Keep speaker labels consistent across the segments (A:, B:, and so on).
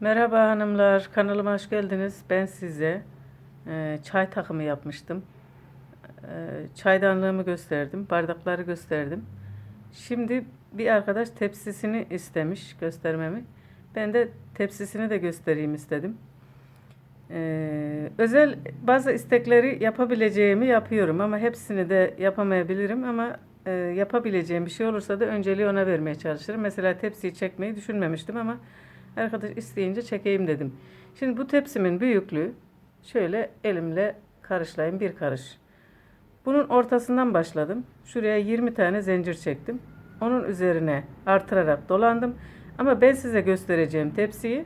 A: Merhaba hanımlar, kanalıma hoş geldiniz. Ben size e, çay takımı yapmıştım. E, çaydanlığımı gösterdim, bardakları gösterdim. Şimdi bir arkadaş tepsisini istemiş göstermemi. Ben de tepsisini de göstereyim istedim. E, özel bazı istekleri yapabileceğimi yapıyorum ama hepsini de yapamayabilirim ama e, yapabileceğim bir şey olursa da önceliği ona vermeye çalışırım. Mesela tepsiyi çekmeyi düşünmemiştim ama Arkadaş isteyince çekeyim dedim. Şimdi bu tepsimin büyüklüğü şöyle elimle karışlayayım bir karış. Bunun ortasından başladım. Şuraya 20 tane zincir çektim. Onun üzerine artırarak dolandım. Ama ben size göstereceğim tepsiyi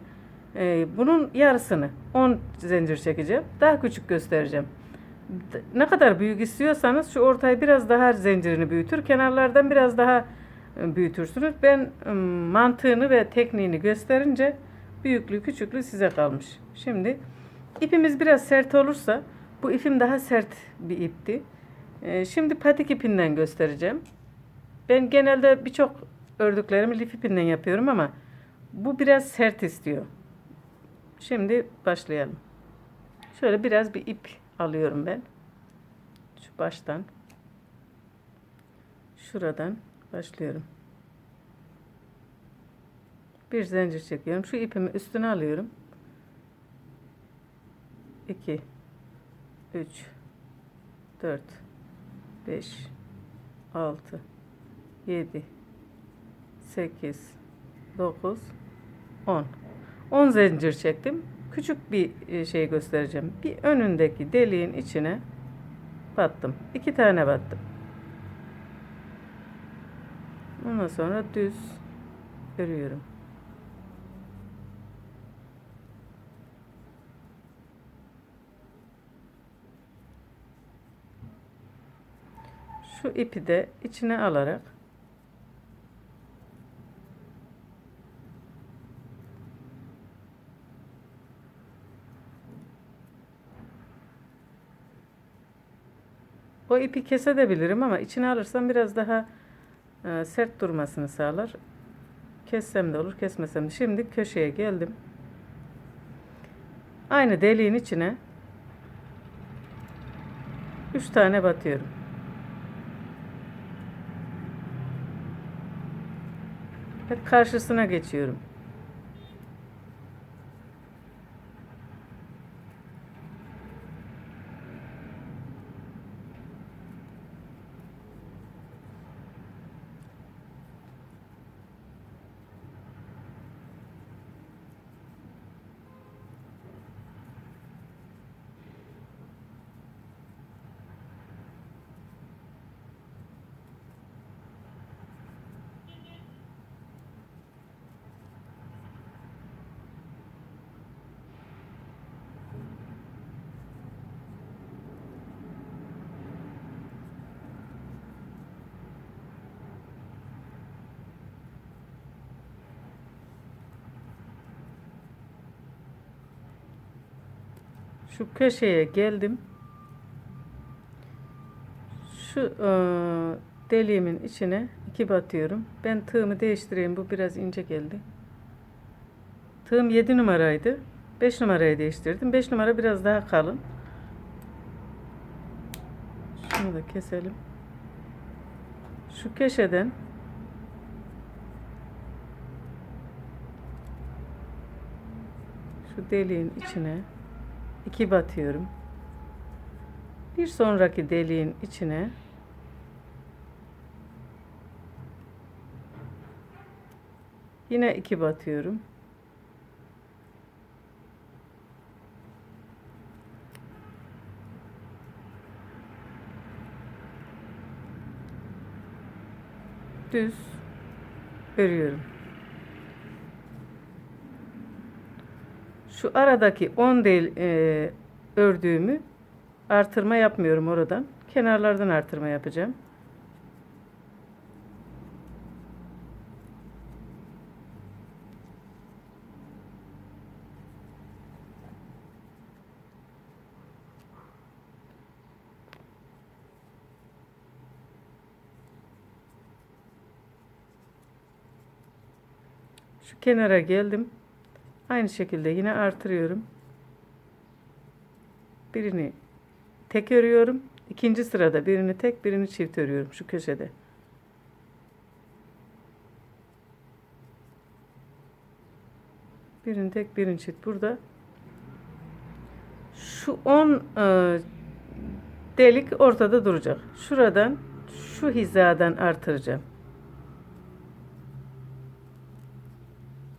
A: e, bunun yarısını 10 zincir çekeceğim. Daha küçük göstereceğim. Ne kadar büyük istiyorsanız şu ortayı biraz daha zincirini büyütür. Kenarlardan biraz daha büyütürsünüz. Ben ım, mantığını ve tekniğini gösterince büyüklüğü küçüklüğü size kalmış. Şimdi ipimiz biraz sert olursa bu ipim daha sert bir ipti. E, Şimdi patik ipinden göstereceğim. Ben genelde birçok ördüklerimi lif ipinden yapıyorum ama bu biraz sert istiyor. Şimdi başlayalım. Şöyle biraz bir ip alıyorum ben. Şu baştan. Şuradan başlıyorum. Bir zincir çekiyorum. Şu ipimi üstüne alıyorum. 2 3 4 5 6 7 8 9 10 10 zincir çektim. Küçük bir e, şey göstereceğim. Bir önündeki deliğin içine battım. İki tane battım. Ondan sonra düz örüyorum. Şu ipi de içine alarak o ipi kesebilirim ama içine alırsam biraz daha e, sert durmasını sağlar. Kessem de olur, kesmesem de. Şimdi köşeye geldim. Aynı deliğin içine 3 tane batıyorum. Ve karşısına geçiyorum. Şu köşeye geldim. Şu e, deliğimin içine iki batıyorum. Ben tığımı değiştireyim. Bu biraz ince geldi. Tığım 7 numaraydı. 5 numarayı değiştirdim. 5 numara biraz daha kalın. Şunu da keselim. Şu köşeden şu deliğin içine iki batıyorum. Bir sonraki deliğin içine yine iki batıyorum. Düz örüyorum. Şu aradaki 10 del e, ördüğümü artırma yapmıyorum oradan. Kenarlardan artırma yapacağım. Şu kenara geldim. Aynı şekilde yine artırıyorum. Birini tek örüyorum. İkinci sırada birini tek, birini çift örüyorum şu köşede. Birini tek, birini çift. Burada şu 10 e, delik ortada duracak. Şuradan şu hizadan artıracağım.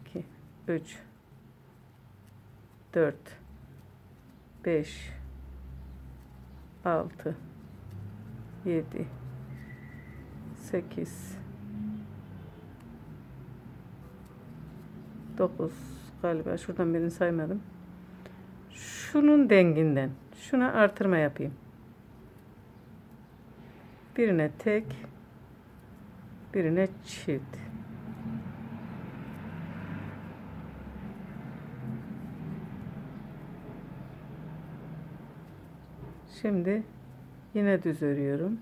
A: 2 3 4 5 6 7 8 9 galiba şuradan birini saymadım. Şunun denginden. Şuna artırma yapayım. Birine tek, birine çift. Şimdi yine düz örüyorum.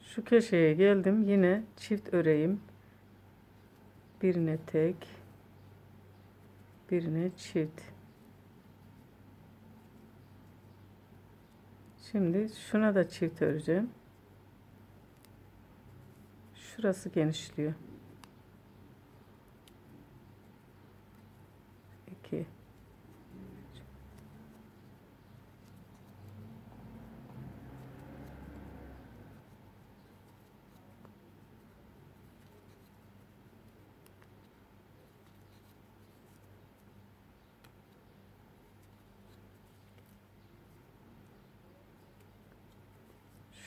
A: Şu köşeye geldim. Yine çift öreyim. Birine tek, birine çift. Şimdi şuna da çift öreceğim. Şurası genişliyor. 2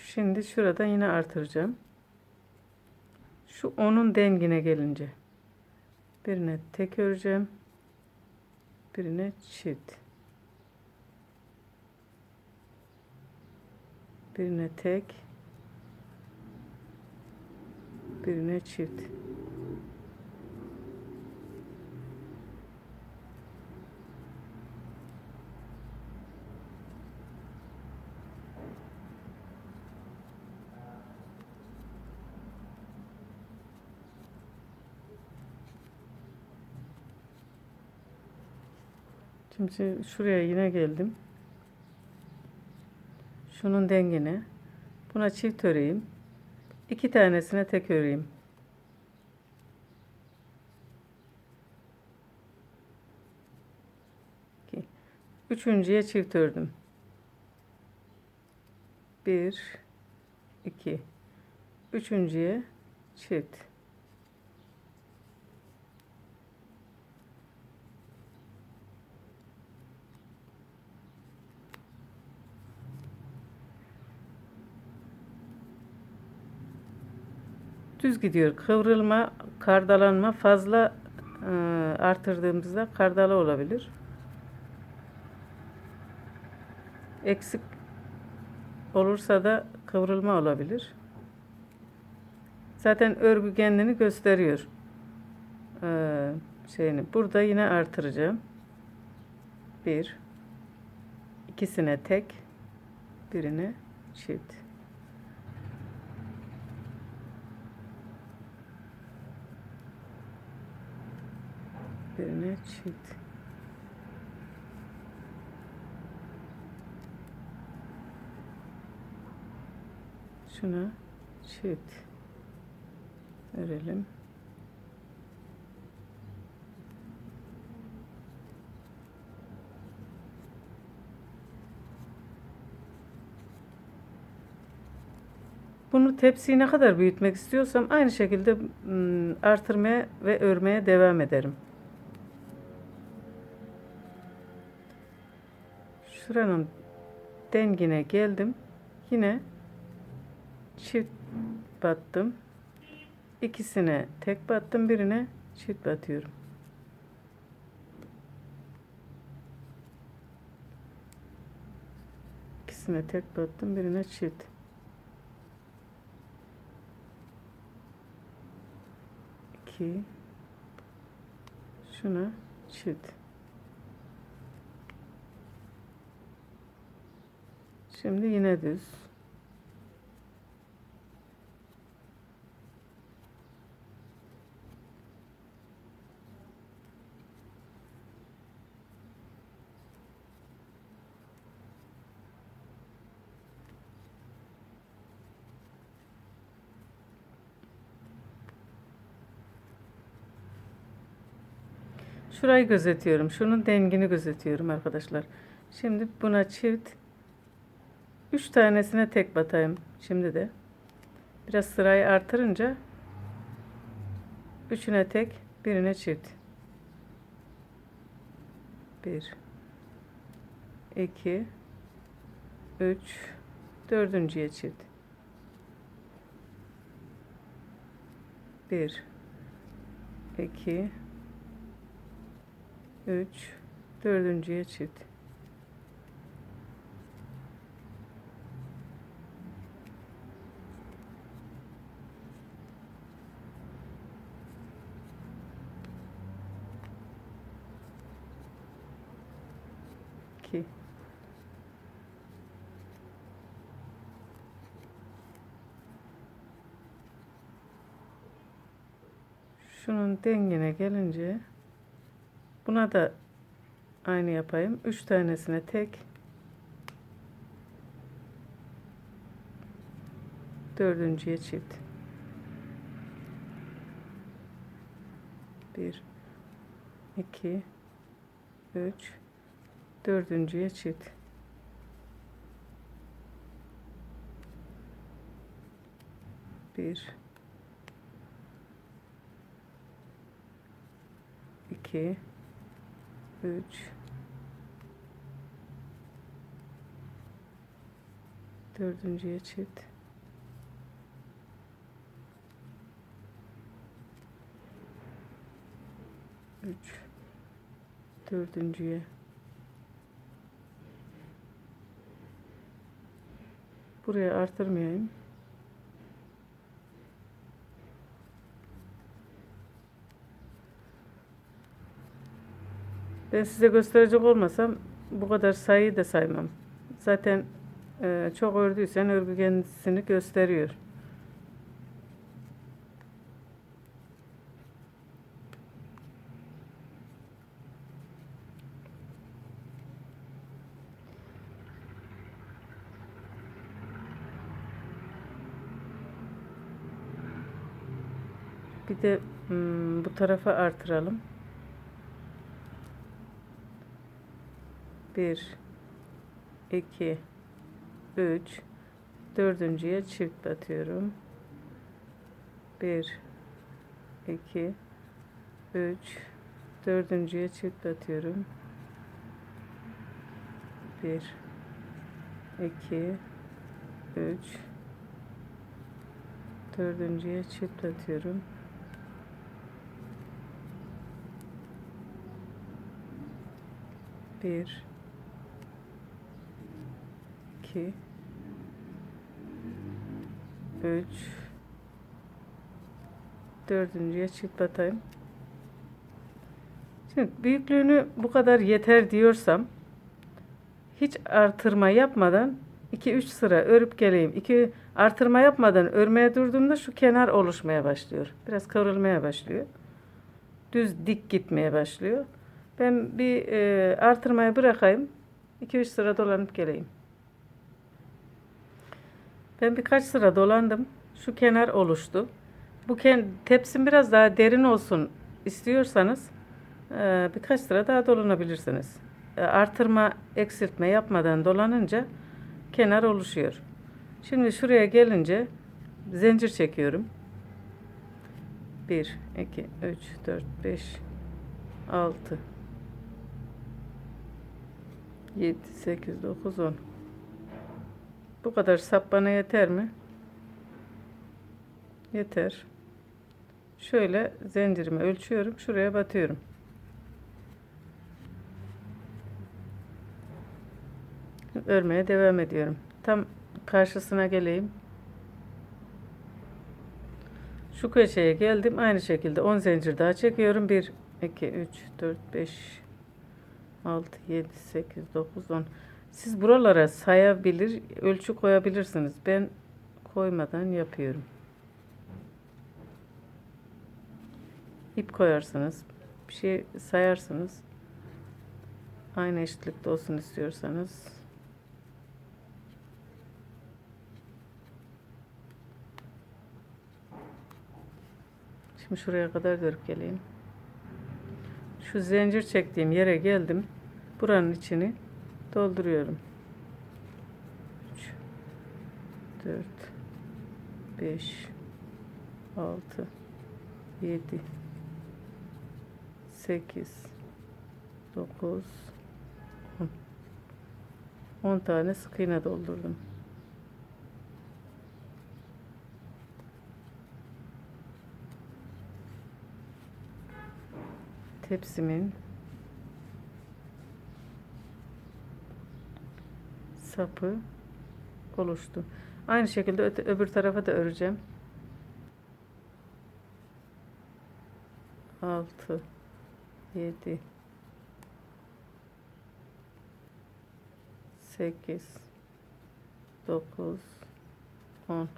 A: Şimdi şurada yine artıracağım. Şu onun dengine gelince birine tek öreceğim. Birine çift. Birine tek. Birine çift. Şimdi şuraya yine geldim. Şunun dengine. Buna çift öreyim. İki tanesine tek öreyim. Üçüncüye çift ördüm. Bir, iki. Üçüncüye çift. Düz gidiyor. Kıvrılma, kardalanma fazla e, artırdığımızda kardala olabilir. Eksik olursa da kıvrılma olabilir. Zaten örgü kendini gösteriyor. Ee, şeyini. Burada yine artıracağım. Bir. ikisine tek. Birine çift. Çift. Şuna çift verelim. Bunu tepsiyi ne kadar büyütmek istiyorsam aynı şekilde ım, artırmaya ve örmeye devam ederim. Şuranın dengine geldim. Yine çift battım. İkisine tek battım, birine çift batıyorum. İkisine tek battım, birine çift. İki. Şuna çift. Şimdi yine düz. Şurayı gözetiyorum. Şunun dengini gözetiyorum arkadaşlar. Şimdi buna çift. Üç tanesine tek batayım. Şimdi de. Biraz sırayı artırınca üçüne tek, birine çift. Bir, iki, üç, dördüncüye çift. Bir, iki, üç, dördüncüye çift. İki. Şunun dengine gelince buna da aynı yapayım. Üç tanesine tek. Dördüncüye çift. Bir, iki, üç, dördüncüye çift. Bir, iki, üç, dördüncüye çift. Üç, dördüncüye. Buraya artırmayayım. Ben size gösterecek olmasam bu kadar sayıyı da saymam. Zaten e, çok ördüysen örgü kendisini gösteriyor. Bir de hmm, bu tarafa artıralım. Bir, iki, üç, dördüncüye çift batıyorum. Bir, iki, üç, dördüncüye çift batıyorum. Bir, iki, üç, dördüncüye çift atıyorum. Bir, iki, üç, dördüncüye çift batayım. Şimdi büyüklüğünü bu kadar yeter diyorsam hiç artırma yapmadan 2-3 sıra örüp geleyim. 2 artırma yapmadan örmeye durduğumda şu kenar oluşmaya başlıyor. Biraz kıvrılmaya başlıyor. Düz dik gitmeye başlıyor. Ben bir e, artırmayı bırakayım. 2-3 sıra dolanıp geleyim. Ben birkaç sıra dolandım. Şu kenar oluştu. Bu ken tepsim biraz daha derin olsun istiyorsanız e, birkaç sıra daha dolanabilirsiniz. E, artırma, eksiltme yapmadan dolanınca kenar oluşuyor. Şimdi şuraya gelince zincir çekiyorum. 1, 2, 3, 4, 5, 6, 7, 8, 9, 10. Bu kadar sap bana yeter mi? Yeter. Şöyle zincirimi ölçüyorum. Şuraya batıyorum. Örmeye devam ediyorum. Tam karşısına geleyim. Şu köşeye geldim. Aynı şekilde 10 zincir daha çekiyorum. 1, 2, 3, 4, 5, 6, 7, 8, 9, 10. Siz buralara sayabilir, ölçü koyabilirsiniz. Ben koymadan yapıyorum. İp koyarsınız. Bir şey sayarsınız. Aynı eşitlikte olsun istiyorsanız. Şimdi şuraya kadar dörüp geleyim. Şu zincir çektiğim yere geldim. Buranın içini dolduruyorum. 3 4 5 6 7 8 9 10 10 tane sık iğne doldurdum. Tepsimin sapı oluştu. Aynı şekilde öte, öbür tarafa da öreceğim. 6 7 8 9 10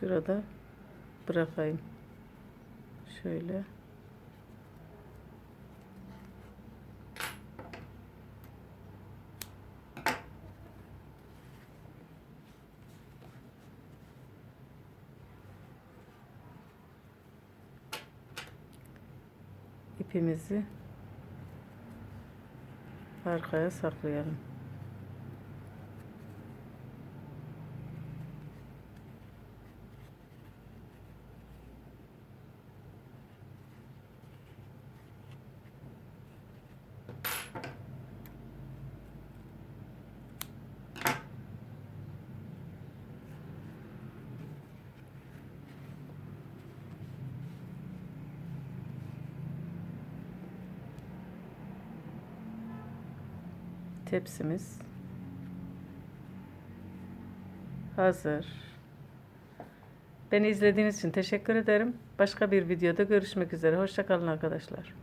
A: Şurada bırakayım. Şöyle. İpimizi arkaya saklayalım. Tepsimiz hazır. Beni izlediğiniz için teşekkür ederim. Başka bir videoda görüşmek üzere. Hoşça kalın arkadaşlar.